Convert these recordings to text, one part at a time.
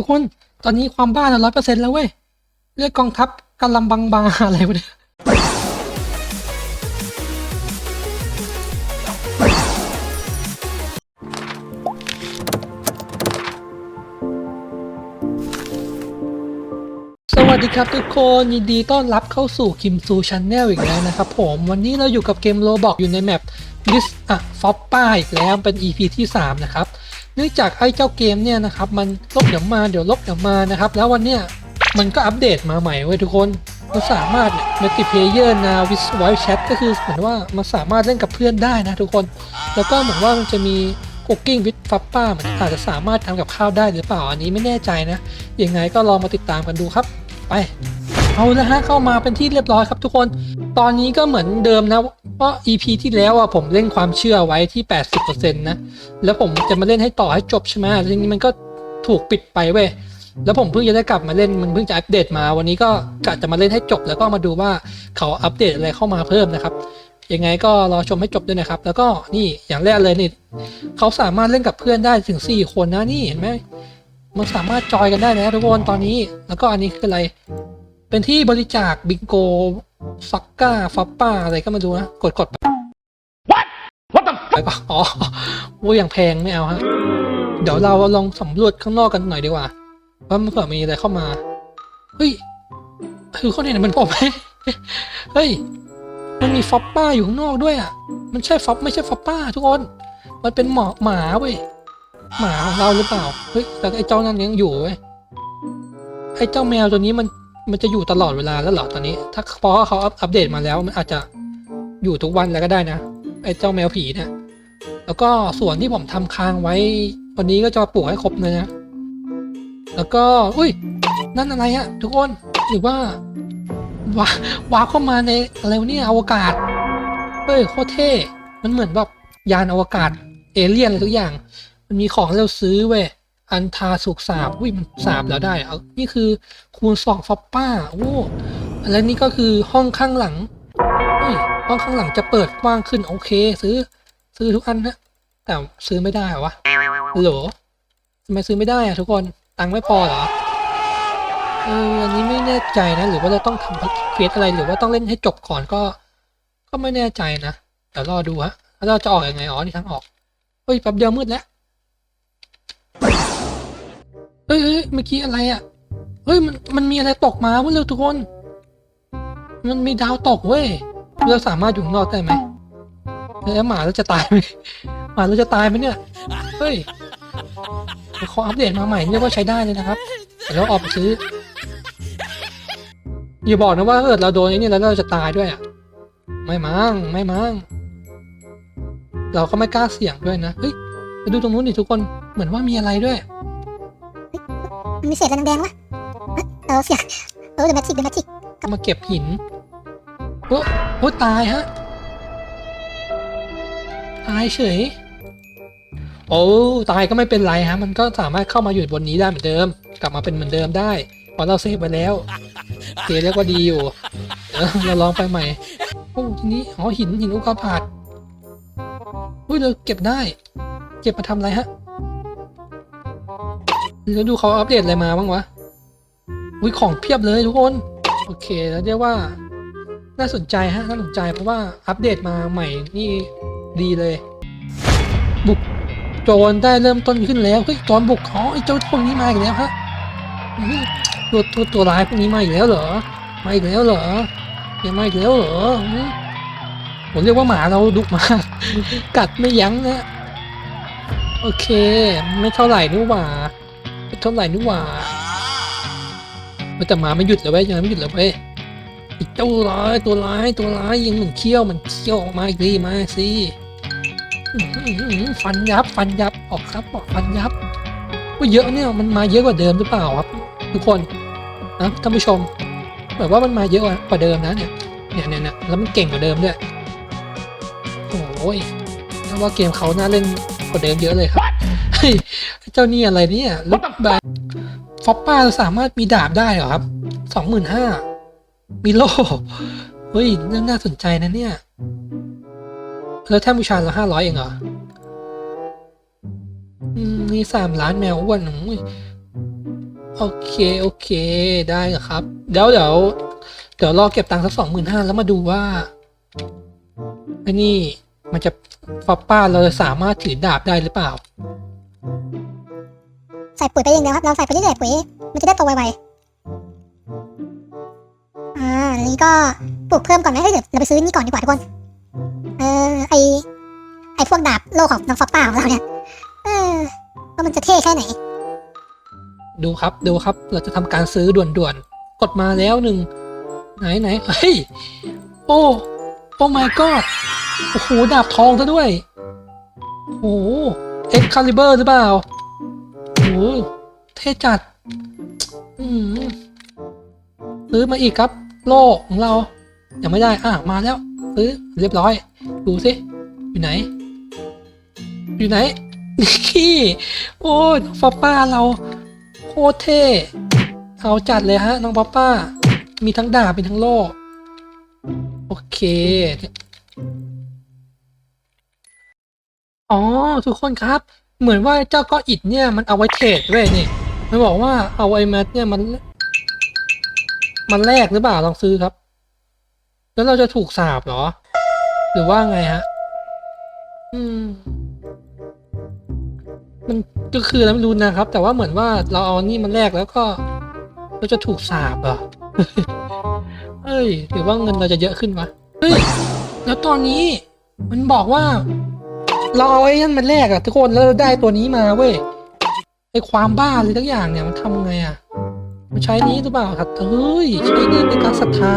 ทุกคนตอนนี้ความบ้าเราร้อยเปอร์เซ็นต์แล้วเว้ยเรียกกองทัพกำลังบังบาอะไรวะเนี่ยสวัสดีครับทุกคนยินดีต้อนรับเข้าสู่คิมซูช n แนลอีกแล้วนะครับผมวันนี้เราอยู่กับเกมโ o บอกอยู่ในแมป This อะฟอปป้าอีกแล้วเป็น EP ที่ 3 นะครับ นื่องจากไอ้เจ้าเกมเนี่ยนะครับมันลบเดี๋ยวมาเดี๋ยวลบเดี๋ยวมานะครับแล้ววันเนี้ยมันก็อัปเดตมาใหม่เว้ยทุกคนมันสามารถมัลติเพเยอร์นาวิสไวท์แชทก็คือเหมือนว่ามันสามารถเล่นกับเพื่อนได้นะทุกคน แล้วก็เหมือนว่ามันจะมีคุกกิ้งวิดฟัปป้ามันอาจจะสามารถทำกับข้าวได้หรือเปล่าอันนี้ไม่แน่ใจนะยังไงก็ลองมาติดตามกันดูครับ ไปเอาละฮะเข้ามาเป็นที่เรียบร้อยครับทุกคน ตอนนี้ก็เหมือนเดิมนะ เพราะ EP ที่แล้วอะผมเล่นความเชื่อไว้ที่ 80%นะแล้วผมจะมาเล่นให้ต่อให้จบใช่ไหมทีนี้มันก็ถูกปิดไปเว้ยแล้วผมเพิ่งจะได้กลับมาเล่นมันเพิ่งจะอัปเดตมา วันนี้ก็กะจะมาเล่นให้จบแล้วก็มาดูว่าเขาอัปเดตอะไรเข้ามาเพิ่มนะครับยังไงก็รอชมให้จบด้วยนะครับ แล้วก็นี่อย่างแรกเลยนี่เขาสามารถเล่นกับเพื่อนได้ถึง 4 คนนะนี่เห็นไหมมันสามารถจอยกันได้นะทุกคนตอนนี้ แล้วก็อันนี้คืออะไร เป็นที่บริจาคบิงโกซักก้าฟัปป้าอะไรก็ไมาดูนะ กดกดไป What the ไปก็อ๋อโอ้ยอย่างแพงไม่เอาฮะ เดี๋ยวเราลองสำรวจข้างนอกกันหน่อยดีกว่า ว่ามันเผื่อมีอะไรเข้ามา เฮ้ย คือคนเห็นมันผมไหมเฮ้ย มันมีฟอปป้าอยู่ข้างนอกด้วยอะ มันใช่ฟอปไม่ใช่ฟอปป้า ทุกคน มันเป็นหมอหมาเว้ย หมาของเราหรือเปล่า เฮ้ยแต่ไอ้เจ้านั่นยังอยู่เว้ย ไอ้เจ้าแมวตัวนี้มัน มันจะอยู่ตลอดเวลาแล้วเหรอตอนนี้ ถ้าพราะว่าเขาอัปเดตมาแล้วมันอาจจะอยู่ทุกวันแล้วก็ได้นะไอ้เจ้าแมวผีเนี่ยแล้วก็ส่วนที่ผมทำค้างไว้วันนี้ก็จะปลูกให้ครบเลยนะ แล้วก็อุ้ย นั่นอะไรอะทุกคนหรือว่าว้าวาเข้ามาในอะไรวะเนี่ยอวกาศเฮ้ยโคตรเท่มันเหมือนแบบยานอวกาศเอเลี่ยนอะไรทุกอย่าง มันมีของเราซื้อเว้ย อันทาสุกสาบอุ้ยมันสาบแล้วได้เอานี่คือคูณสองฟอปป้าโอ้แล้วนี่ก็คือห้องข้างหลังห้องข้างหลังจะเปิดกว้างขึ้นโอเค ซื้อ ซื้อทุกอันนะแต่ซื้อไม่ได้เหรอวะโหลทำไมซื้อไม่ได้อะทุกคนตังค์ไม่พอเหรอเอออันนี้ไม่แน่ใจนะ หรือว่าเราต้องทำเควสอะไรหรือว่าต้องเล่นให้จบก่อนก็ ก็ไม่แน่ใจนะเดี๋ยวรอดูฮะแล้วเราจะออกอยังไงอ๋อนี่ทางออกเฮ้ยแป๊บเดียวมืดแล้ว เฮ้ยเมื่อกี้อะไรอะ เฮ้ยมันมันมีอะไรตกมาเว้ยเร็วทุกคน มันมีดาวตกเว้ย เราสามารถอยู่ข้างนอกได้ไหมแล้วหมาเราจะตายไหมหมาเราจะตายไหมเนี่ย เฮ้ยเขาอัปเดตมาใหม่เรียกว่าใช้ได้เลยนะครับแต่เราออกไปซื้อ อย่าบอกนะว่าถ้าเกิดเราโดนไอ้นี่แล้วเราจะตายด้วยอะ ไม่มั้งไม่มั้งเราก็ไม่กล้าเสี่ยงด้วยนะ เฮ้ยไปดูตรงนู้นดิทุกคน เหมือนว่ามีอะไรด้วย มันมีเศษอะไรแดงๆวะเอ้ยเออเสียงเออเดอะแมทริกเดอะแมทริกมาเก็บหินโอ้โอ้ตายฮะ ตายเฉย โอ้ตายก็ไม่เป็นไรฮะ มันก็สามารถเข้ามาอยู่บนนี้ได้เหมือนเดิม กลับมาเป็นเหมือนเดิมได้เพราะเราเซฟไปแล้วเคเรียกว่าดีอยู่เออเราลองไปใหม่โอ้ทีนี้อ๋อหินหินอุกกาบาตอุ้ยเราเก็บได้ เก็บมาทำอะไรฮะ แล้วดูเขาอัปเดตอะไรมาบ้างวะอุ้ยของเพียบเลยทุกคน โอเคแล้วเรียกว่า น่าสนใจฮะ น่าสนใจเพราะว่าอัปเดตมาใหม่นี่ดีเลย บุกโจรได้เริ่มต้นขึ้นแล้วเฮ้ยโจรบุกอ๋อไอ้เจ้าพวกนี้มาอีกแล้วฮะตัวตัวตัวร้ายพวกนี้มาอีกแล้วเหรอมาอีกแล้วเหรอยังมาอีกแล้วเหรอผมเรียกว่าหมาเราดุมากกัดไม่ยั้งนะโอเค ไม่เท่าไหร่นี่หว่า เท่าไหร่นี่หว่าแต่หมาไม่หยุดเลยเว้ยยังไม่หยุดเลยเว้ยอ้เจ้าร้ายตัวร้ายตัวร้ายยังเหมือนเขี้ยวมันเขี้ยวออกมาอีกดีมาสิฟันยับฟันยับออกครับออกฟันยับว่าเยอะเนี่ยมันมาเยอะกว่าเดิมหรือเปล่าครับ ทุกคนนะท่านผู้ชมแบบว่ามันมาเยอะกว่าเดิมนะเนี่ยเนี่ยเนี่ยเนี่ยแล้วมันเก่งกว่าเดิมด้วยโอ้ยแล้วว่าเกมเขาน่าเล่นกว่าเดิมเยอะเลยครับ เจ้านี่อะไรเนี่ยลุกแบบฟอปป้าสามารถมีดาบได้เหรอครับสองหมื่นห้ามีโล่เฮ้ยน่าน่าสนใจนะเนี่ย แล้วแท่นบูชาเราห้าร้อยเองเหรออืมมีสามล้านแมวอ้วนโอ้ยโอเค โอเค ได้ครับ เดี๋ยวเดี๋ยวเดี๋ยวรอเก็บตังค์สักสองหมื่นห้าแล้วมาดูว่าไอ้นี่มันจะฟอปป้าเราจะสามารถถือดาบได้หรือเปล่า ใส่ปุ๋ยไปอย่างเดียวครับ เราใส่ไปเรื่อยๆปุ๋ย มันจะได้โตไวๆ อ่าอันนี้ก็ปลูกเพิ่มก่อนไหมเอ้ยเดี๋ยวเราไปซื้อนี่ก่อนดีกว่าทุกคน เออ ไอไอพวกดาบโลของน้องฟอปป้าของเราเนี่ย เออว่ามันจะเท่แค่ไหน ดูครับ ดูครับ เราจะทำการซื้อด่วนๆ กดมาแล้วหนึ่ง ไหนไหนเฮ้ย โอ้ โอ้ my god โอ้โห ดาบทองซะด้วย โอ้เอ็กคาลิเบอร์หรือเปล่า เท่จัดอืมซื้อมาอีกครับ โล่ของเรา ยังไม่ได้ อะ มาแล้ว ซื้อเรียบร้อย ดูสิ อยู่ไหน อยู่ไหนนี่โอ้ยฟองปป้าเราโคตรเท่เอาจัดเลยฮะ น้องป๊อปป้า มีทั้งดาบมีทั้งโล่ โอเคอ๋อ ทุกคนครับ เหมือนว่าเจ้าก้อนอิฐเนี่ยมันเอาไว้เทรดด้วยนี่มันบอกว่าเอาไอ้แมทเนี่ยมัน มันแลกหรือเปล่าลองซื้อครับ แล้วเราจะถูกสาบเหรอ หรือว่าไงฮะ อืม มันก็คืออะไรไม่รู้นะครับ แต่ว่าเหมือนว่าเราเอานี่มันแลกแล้วก็เราจะถูกสาบเหรอะเฮ้ยหรือว่าเงินเราจะเยอะขึ้นวะเฮ้ยแล้วตอนนี้มันบอกว่า เราเอาไอ้นั่นมันแลกอะทุกคนแล้วเราได้ตัวนี้มาเว้ยไอความบ้าอะไรทั้งอย่างเนี่ยมันทำไงอะมันใช้นี้หรือเปล่าครับเฮ้ยใช้นี่เป็นการศรัทธา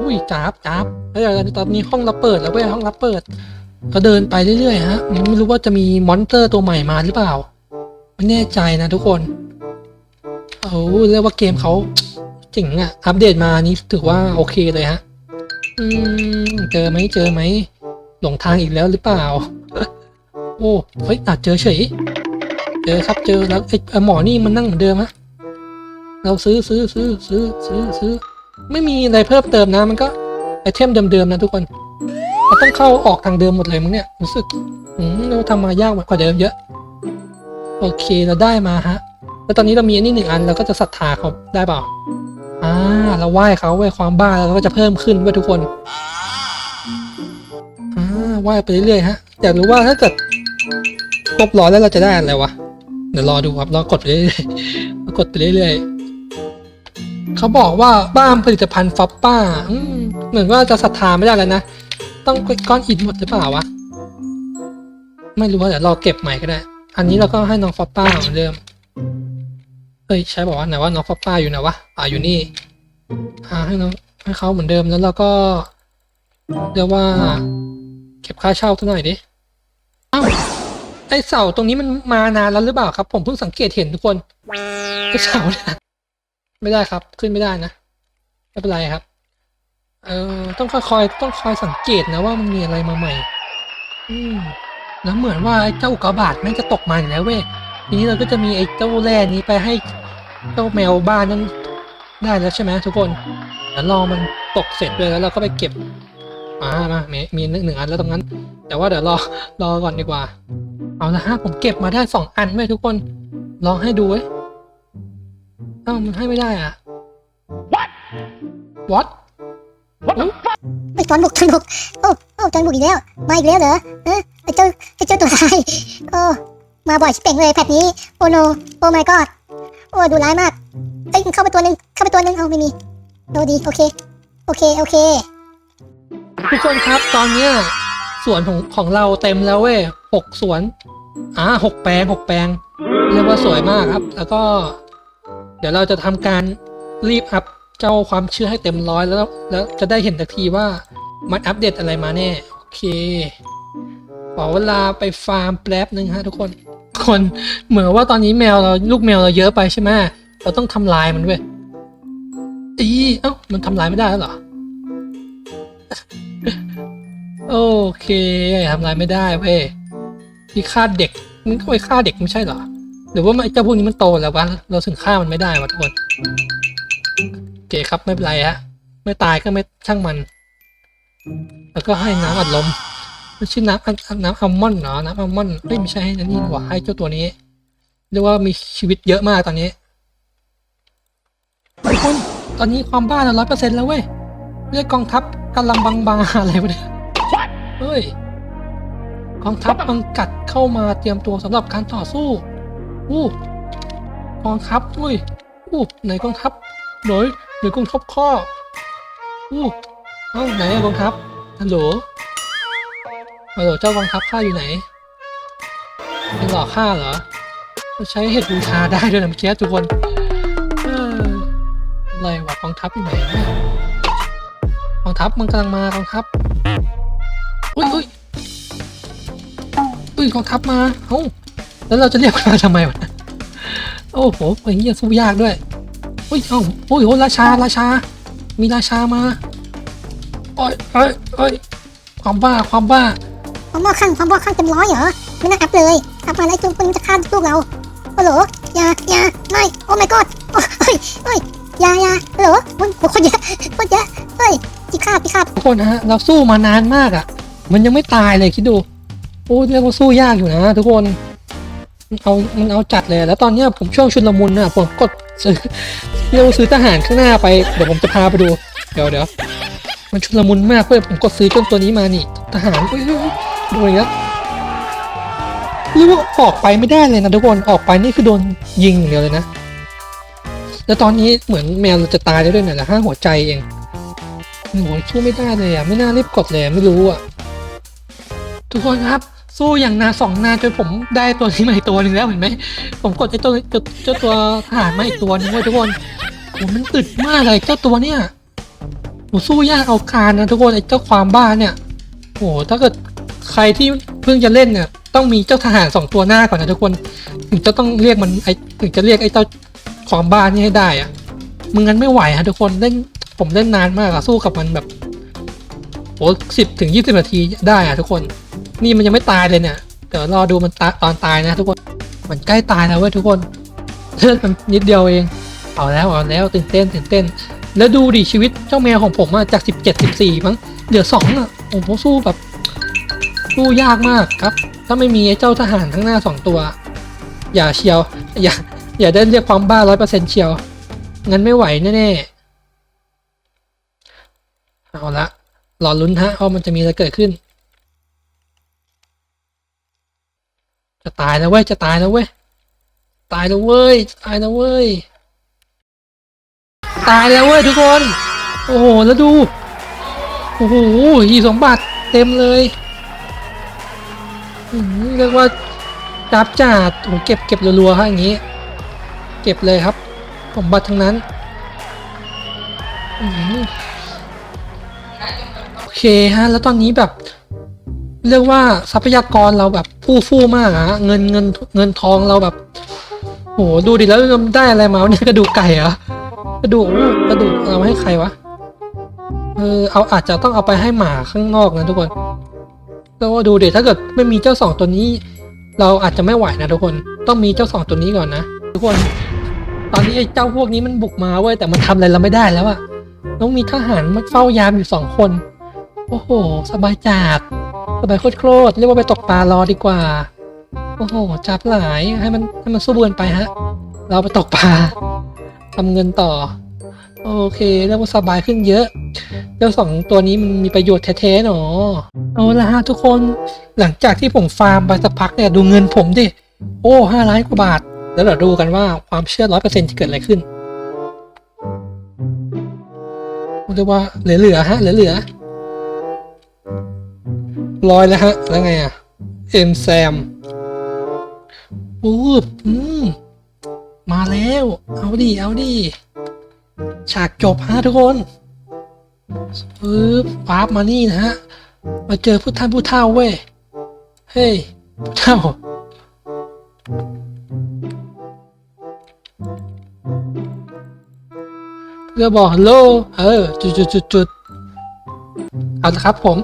อุ้ยจับจับแล้วตอนนี้ห้องเราเปิดแล้วเว้ยห้องเราเปิด ก็เดินไปเรื่อยๆฮะไม่รู้ว่าจะมีมอนสเตอร์ตัวใหม่มาหรือเปล่าไม่แน่ใจนะทุกคนโอ้เรียกว่าเกมเขาเจ๋งอะอัปเดตมานี่ถือว่าโอเคเลยฮะอืมเจอไหมเจอไหมหลงทางอีกแล้วหรือเปล่า โอ้เฮ้ยอาจเจอเฉยเจอครับเจอแล้วไอ้หมอนี่มันนั่งเหมือนเดิมฮะเราซื้อซื้อซื้อซื้อซื้อซื้อไม่มีอะไรเพิ่มเติมนะมันก็ไอเทมเดิมๆนะทุกคนเราต้องเข้าออกทางเดิมหมดเลยมั้งเนี่ยรู้สึกอืมเราทำมายากกว่าเดิมเยอะ โอเคเราได้มาฮะ แล้วตอนนี้เรามีอันนี้หนึ่งอันเราก็จะศรัทธาเขาได้เปล่าอ่าเราไหว้เขาไหว้ความบ้าเราก็จะเพิ่มขึ้นไว้ยทุกคนอ่าไหว้ไปเรื่อยๆฮะอยากรู้ว่าถ้าเกิด ครบร้อยแล้วเราจะได้อะไรวะ เดี๋ยวรอดูครับรอกดไปเรื่อยๆกดไปเรื่อยๆเขาบอกว่าบ้านผลิตภัณฑ์ฟอปป้าเหมือนว่าจะศรัทธาไม่ได้แล้วนะ ต้องก้อนอิฐหมดหรือเปล่าวะ ไม่รู้ว่าเดี๋ยวรอเก็บใหม่ก็ได้ อันนี้เราก็ให้น้องฟอปป้าเหมือนเดิมเฮ้ยใช่บอกว่าไหนว่าน้องฟอปป้าอยู่ไหนวะอ่าอยู่นี่อ่าให้น้องให้เขาเหมือนเดิมแล้วเราก็เรียกว่า เก็บค่าเช่าสักหน่อยดิอ้า ไอเสาตรงนี้มันมานานแล้วหรือเปล่าครับ ผมเพิ่งสังเกตเห็นทุกคนไอเสาเนี่ยไม่ได้ครับ ขึ้นไม่ได้นะไม่เป็นไรครับ เออต้องคอยๆต้องคอยสังเกตนะว่ามันมีอะไรมาใหม่ อืมแล้วเหมือนว่าไอเจ้าอุกกาบาตแม่งจะตกมาอีกแล้วเว้ยทีนี้เราก็จะมีไอ้เจ้าแร่นี้ไปให้เจ้าแมวบ้านนั้นได้แล้วใช่ไหมทุกคนแล้วรอมันตกเสร็จเลยแล้วเราก็ไปเก็บอ่ามามีมีหนึ่งอันแล้วตรงนั้น แต่ว่าเดี๋ยวรอรอก่อนดีกว่า เอาละฮะผมเก็บมาได้สองอันเว้ยทุกคน ลองให้ดูเว้ยเอ้ามันให้ไม่ได้อะ what what What the fuck? ไอ้จอนบุกจอนบุกโอ้โอ้จอนบุกอีกแล้ว มาอีกแล้วเหรอเออไอ้เจ้าไอ้เจ้าตัวร้ายโอ้มาบ่อยชิบเป่งเลยแพทนี้ โอ้โนโอ้ my god โอ้ดูร้ายมากเอ้ยเข้าไปตัวหนึ่งเข้าไปตัวหนึ่งเอาไม่มีโดดีโอเค โอเค โอเค ทุกคนครับตอนเนี้ย สวนของของเราเต็มแล้วเว้ยหกสวนอ่าหกแปลงหกแปลง เรียกว่าสวยมากครับ แล้วก็ เดี๋ยวเราจะทำการรีบอัพเจ้าความเชื่อให้เต็มร้อยแล้วแล้วจะได้เห็นทันทีว่ามันอัปเดตอะไรมาแน่โอเคขอเวลาไปฟาร์มแป๊บนึงฮะทุกคนคนเหมือนว่าตอนนี้แมวเราลูกแมวเราเยอะไปใช่ไหมเราต้องทำลายมันเว้ยอีเอ้ามันทำลายไม่ได้แล้วเหรอ โอเคทำลายไม่ได้เว้ยพี่ฆ่าเด็กมันก็ไปฆ่าเด็กไม่ใช่เหรอ หรือว่าไอ้เจ้าพวกนี้มันโตแล้ววะเราถึงฆ่ามันไม่ได้วะทุกคนโอเคครับไม่เป็นไรฮะไม่ตายก็ไม่ช่างมัน แล้วก็ให้น้ำอัดลมมันชื่อน้ำอัดน้ำอัลมอนด์เหรอน้ำอัลมอนด์เอ้ยไม่ใช่ให้นี่หว่าให้เจ้าตัวนี้เรียกว่ามีชีวิตเยอะมากตอนนี้ทุกคนตอนนี้ความบ้าเราร้อยเปอร์เซ็นต์แล้วเว้ยเรียกกองทัพกำลังบังบาอะไรวะเนี่ย เฮ้ยกองทัพบังกัดเข้ามาเตรียมตัวสำหรับการต่อสู้อู้กองทัพอุ้ยอู้ไหนกองทัพหน่อยหรือกองทัพข้ออู้เอ้าไหนอะกองทัพฮัลโหลฮัลโหลเจ้ากองทัพข้าอยู่ไหนเป็นหลอกข้าเหรอใช้เห็ดบูชาได้ด้วยนะเมื่อกี้ทุกคนเอออะไรวะกองทัพอยู่ไหนเนี่ยกองทัพมันกำลังมากองทัพ อุ้ยอุ้ยอุ้ยกองทัพมาเอ้าแล้วเราจะเรียกมันมาทำไมวะโอ้โหอย่างนี้สู้ยากด้วยอุ้ยเอ้าโอ้ยโหราชาราชา มีราชามาโอ้ยเอ้ยเอ้ยความบ้าความบ้าความบ้าคลั่งความบ้าคลั่งเต็มร้อยเหรอไม่น่าอัพเลยอัพมาแล้วจุงปึงจะฆ่าลูกเราฮัลโหลอย่าอย่าไม่โอ้ my god โอ้เฮ้ยเฮ้ยอย่าอย่าฮัลโหลมันโหคนเยอะคนเยอะเฮ้ยพี่คาบพี่คาบทุกคนฮะเราสู้มานานมากอะ่ะ มันยังไม่ตายเลยคิดดู โอ้เรียกว่าสู้ยากอยู่นะทุกคนมันเอามันเอาจัดเลยแล้วตอนเนี้ยผมช่วงชุนละมุนนะผมกดซื้อเรียกว่าซื้อทหารข้างหน้าไปเดี๋ยวผมจะพาไปดูเดี๋ยวเดี๋ยวมันชุนละมุนมากเพื่อนผมกดซื้อจนตัวนี้มานี่ทหารเฮ้ยเฮ้ยเฮ้ยดูเงี้ยเรียกว่าออกไปไม่ได้เลยนะทุกคนออกไปนี่คือโดนยิงอย่างเดียวเลยนะ แล้วตอนนี้เหมือนแมวเราจะตายแล้วด้วยเนี่ยหละห้าหัวใจเองโอ้โหสู้ไม่ได้เลยอะไม่น่ารีบกดเลยไม่รู้อะ ทุกคนครับ สู้อย่างนาสองนาจนผมได้ตัวนี้มาอีกตัวหนึ่งแล้วเห็นไหมผมกดไอ้ตัวเจ้าเจ้าตัวทหารมาอีกตัวหนึงเว้ยทุกคนโอ้มันอึดมากเลยเจ้าตัวเนี้ยโอ้สู้ยากเอาการนะทุกคนไอ้เจ้าความบ้าเนี่ยโอ้ถ้าเกิดใครที่เพิ่งจะเล่นเนี่ยต้องมีเจ้าทหารสองตัวหน้าก่อนนะทุกคนถึงจะต้องเรียกมันไอ้ถึงจะเรียกไอ้เจ้าความบ้านี่ให้ได้อะมึงงั้นไม่ไหวฮะทุกคนเล่นผมเล่นนานมากอะสู้กับมันแบบโอ้สิบถึงยี่สิบนาทีได้อะทุกคน นี่มันยังไม่ตายเลยเนี่ยเดี๋ยวรอดูมันตาตอนตายนะทุกคนมันใกล้ตายแล้วเว้ยทุกคนเลือดมันนิดเดียวเอง เอาแล้วเอาแล้วตื่นเต้นตื่นเต้น แล้วดูดิชีวิตเจ้าแมวของผมอะจากสิบเจ็ดสิบสี่มั้งเหลือสองอะโอ้โหสู้แบบสู้ยากมากครับ ถ้าไม่มีไอ้เจ้าทหารข้างหน้าสองตัว อย่าเชียว อย่าอย่าได้เรียกความบ้าร้อยเปอร์เซ็นต์เชียว งั้นไม่ไหวแน่ๆเอาละรอลุ้นฮะว่ามันจะมีอะไรเกิดขึ้น จะตายแล้วเว้ย จะตายแล้วเว้ย ตายแล้วเว้ย ตายแล้วเว้ย ตายแล้วเว้ยทุกคน โอ้โห แล้วดู โอ้โหหีสมบัติเต็มเลยเรียกว่าจับจัดโอ้โหเก็บเก็บรัวๆฮะอย่างนี้ เก็บเลยครับสมบัติทั้งนั้นโอเคฮะ แล้วตอนนี้แบบ เรียกว่าทรัพยากรเราแบบ ฟู่ฟู่มากอะฮะเงินเงินเงินทองเราแบบโหดูดิแล้วได้อะไรมาเนี่ยกระดูกไก่เหรอกระดูกกระดูกเอาให้ใครวะเออเอาอาจจะต้องเอาไปให้หมาข้างนอกนะทุกคนแล้วก็ดูดิถ้าเกิดไม่มีเจ้าสองตัวนี้ เราอาจจะไม่ไหวนะทุกคนต้องมีเจ้าสองตัวนี้ก่อนนะทุกคน ตอนนี้ไอ้เจ้าพวกนี้มันบุกมาเว้ยแต่มันทำอะไรเราไม่ได้แล้วอะต้องมีทหารมาเฝ้ายามอยู่สองคน โอ้โห สบายจัด สบายโคตรๆเรียกว่าไปตกปลารอดีกว่า โอ้โห จับหลายให้มันให้มันสู้บือนไปฮะ เราไปตกปลาทำเงินต่อ โอเคเรียกว่าสบายขึ้นเยอะเจ้าสองตัวนี้มันมีประโยชน์แท้ๆหนอเอาละฮะทุกคนหลังจากที่ผมฟาร์มไปสักพักเนี่ยดูเงินผมดิ โอ้ห้าล้านกว่าบาท แล้วเราดูกันว่าความเชื่อร้อยเปอร์เซ็นต์จะเกิดอะไรขึ้นเรียกว่าเหลือๆฮะเหลือๆ ร้อยแล้วฮะ แล้วไงอะ เอ็มแซมอู้อืมมาแล้ว เอาดิ เอาดิ ฉากจบฮะทุกคนปึ๊บวาร์ปมานี่นะฮะ มาเจอผู้ท่านผู้เฒ่าเว้ย เฮ้ย ผู้เฒ่าเพื่อบอกฮัลโหลเออ จุดจุดจุดจุดเอาละครับผม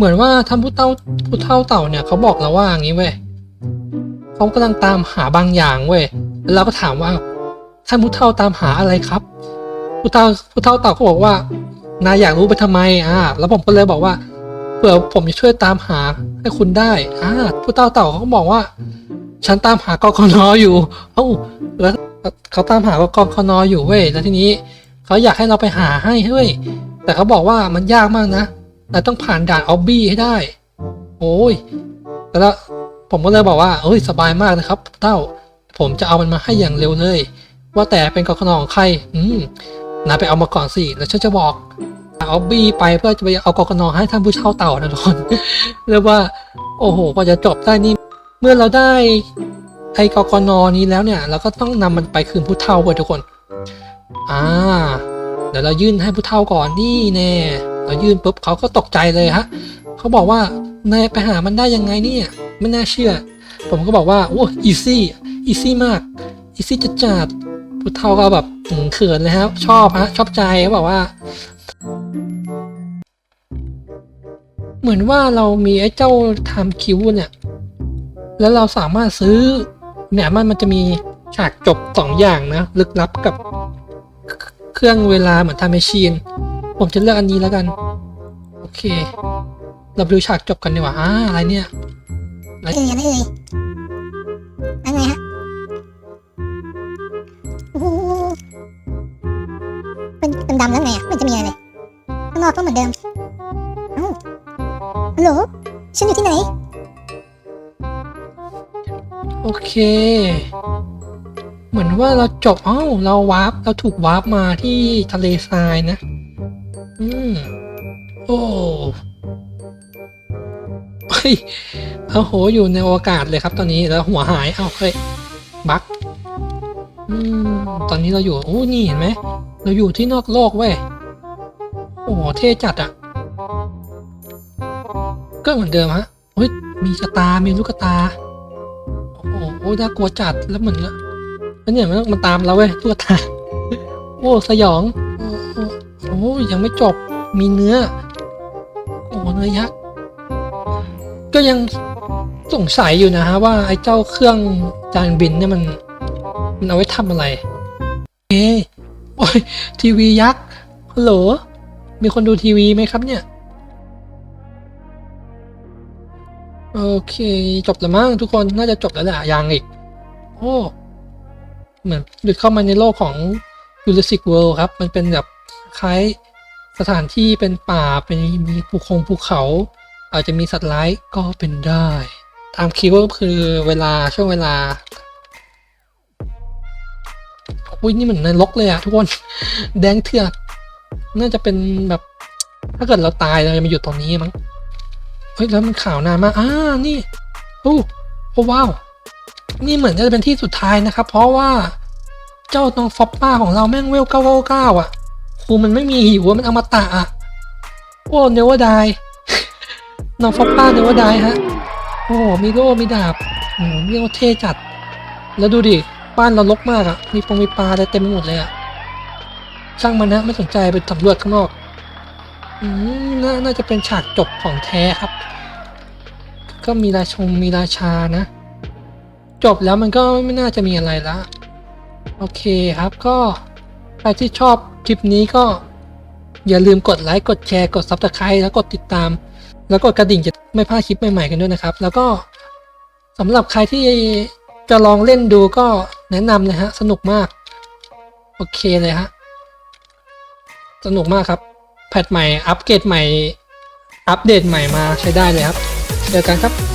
เหมือนว่าท่านผู้เฒ่าผู้เฒ่าเต่าเนี่ยเขาบอกเราว่าอย่างนี้เว้ยเขากำลังตามหาบางอย่างเว้ยแล้วเราก็ถามว่าท่านผู้เฒ่าตามหาอะไรครับ ผู้เฒ่าผู้เฒ่าเต่าก็บอกว่านายอยากรู้ไปทำไมอ่าแล้วผมก็เลยบอกว่าเผื่อผมจะช่วยตามหาให้คุณได้อ่าผู้เฒ่าเต่าเขาบอกว่า ฉันตามหากกนออยู่ เอ้าแล้วเขาตามหากกนออยู่เว้ยแล้วทีนี้เขาอยากให้เราไปหาให้เฮ้ยแต่เขาบอกว่ามันยากมากนะ เราต้องผ่านด่านออบบี้ให้ได้ โอ้ยแต่ละผมก็เลยบอกว่าเอ้ยสบายมากนะครับ เต้า ผมจะเอามันมาให้อย่างเร็วเลย ว่าแต่เป็นกอกนของใคร อืมนายไปเอามาก่อนสิแล้วฉันจะบอกออบบี้ไปเพื่อจะไปเอากอกนให้ท่านผู้เช่าเต่านะทุกคนเรียกว่า โอ้โหกว่าจะจบได้นี่ เมื่อเราได้ไอ้กกนนี้แล้วเนี่ย เราก็ต้องนำมันไปคืนผู้เฒ่าไปทุกคน อ่า เดี๋ยวเรายื่นให้ผู้เฒ่าก่อนนี่แน่ เรายื่นปุ๊บเขาก็ตกใจเลยฮะเขาบอกว่านายไปหามันได้ยังไงเนี่ยไม่น่าเชื่อ ผมก็บอกว่าโอ้อีซี่อีซี่มากอีซี่จัดจัดๆผู้เฒ่าก็แบบเขินเลยครับ ชอบฮะชอบใจเขาบอกว่า เหมือนว่าเรามีไอ้เจ้าไทม์คิวเนี่ย แล้วเราสามารถซื้อเนี่ยมันมันจะมีฉากจบสองอย่างนะ ลึกลับกับเครื่องเวลาเหมือนทำแมชชีน ผมจะเลือกอันนี้แล้วกัน โอเค เราไปดูฉากจบกันดีกว่าอ่าอะไรเนี่ยเอ่ยอะไรเอ่ยอะไรฮะโอ้โหเป็นเป็นดำแล้วไงอะไม่จะมีอะไรเลยข้างนอกก็เหมือนเดิมเอ้าฮัลโหลฉันอยู่ที่ไหน โอเค เหมือนว่าเราจบเอ้าเราวาร์ปเราถูกวาร์ปมาที่ทะเลทรายนะ อืมโอ้เฮ้ยเอาโหอยู่ในอวกาศเลยครับ ตอนนี้แล้วหัวหายเอาเฮ้ยบักอืมตอนนี้เราอยู่โอ้นี่เห็นไหมเราอยู่ที่นอกโลกเว้ยโอ้โหเท่จัดอะก็เหมือนเดิมฮะเฮ้ยมีกระตา มีลูกกระตา โอ้โหน่ากลัวจัดแล้วเหมือนละแล้วเนี่ยมันมันตามเราเว้ยตัวตา โอ้สยอง ยังไม่จบมีเนื้อ โอ้เนื้อยักษ์ก็ยังสงสัยอยู่นะฮะว่าไอ้เจ้าเครื่องจานบินเนี่ยมันมันเอาไว้ทำอะไรเอ้โอ้ยทีวียักษ์ฮัลโหลมีคนดูทีวีไหมครับเนี่ย โอเค จบแล้วมั้งทุกคนน่าจะจบแล้วแหละยังอีก โอ้ เหมือนหลุดเข้ามาในโลกของ Jurassic World ครับ มันเป็นแบบ คล้ายสถานที่เป็นป่าเป็นมีภูคงภูเขา อาจจะมีสัตว์ร้ายก็เป็นได้ ตามคีย์เวิร์ดคือเวลาช่วงเวลาอุ้ยนี่เหมือนในรกเลยอะทุกคนแดงเถือกน่าจะเป็นแบบ ถ้าเกิดเราตายเราจะมาอยู่ตรงนี้มั้งเฮ้ยแล้วมันข่าวนานมากอ่านี่โอ้โอ้ว้าวนี่เหมือนจะเป็นที่สุดท้ายนะครับ เพราะว่าเจ้าน้องฟอปป้าของเราแม่งเวลเก้าเก้าเก้าอะูมันไม่มีหิวอะมันเอามาตะอะโอ้เนวดายน้องฟอปป้าเนวดายฮะ โอ้มีโล่มีดาบโอ้เรียกว่าเท่จัด แล้วดูดิบ้านเราลกมากอะมีปงมีปลาอะไรเต็มไปหมดเลยอะช่างมันนะไม่สนใจไปสำรวจข้างนอกอืมนน่าจะเป็นฉากจบของแท้ครับ ก็มีราชงมีราชานะ จบแล้วมันก็ไม่น่าจะมีอะไรละ โอเคครับก็ใครที่ชอบ ลิปนี้ก็อย่าลืมกดไลค์กดแชร์กด Subscribe แล้วกดติดตาม แล้วกดกระดิ่งจะไม่พลาดคลิปใหม่ๆกันด้วยนะครับ แล้วก็สำหรับใครที่จะลองเล่นดูก็แนะนำเลยฮะ สนุกมาก โอเคเลยฮะ สนุกมากครับ แพทใหม่ อัปเกรดใหม่ อัปเดตใหม่มาใช้ได้เลยครับ เจอกันครับ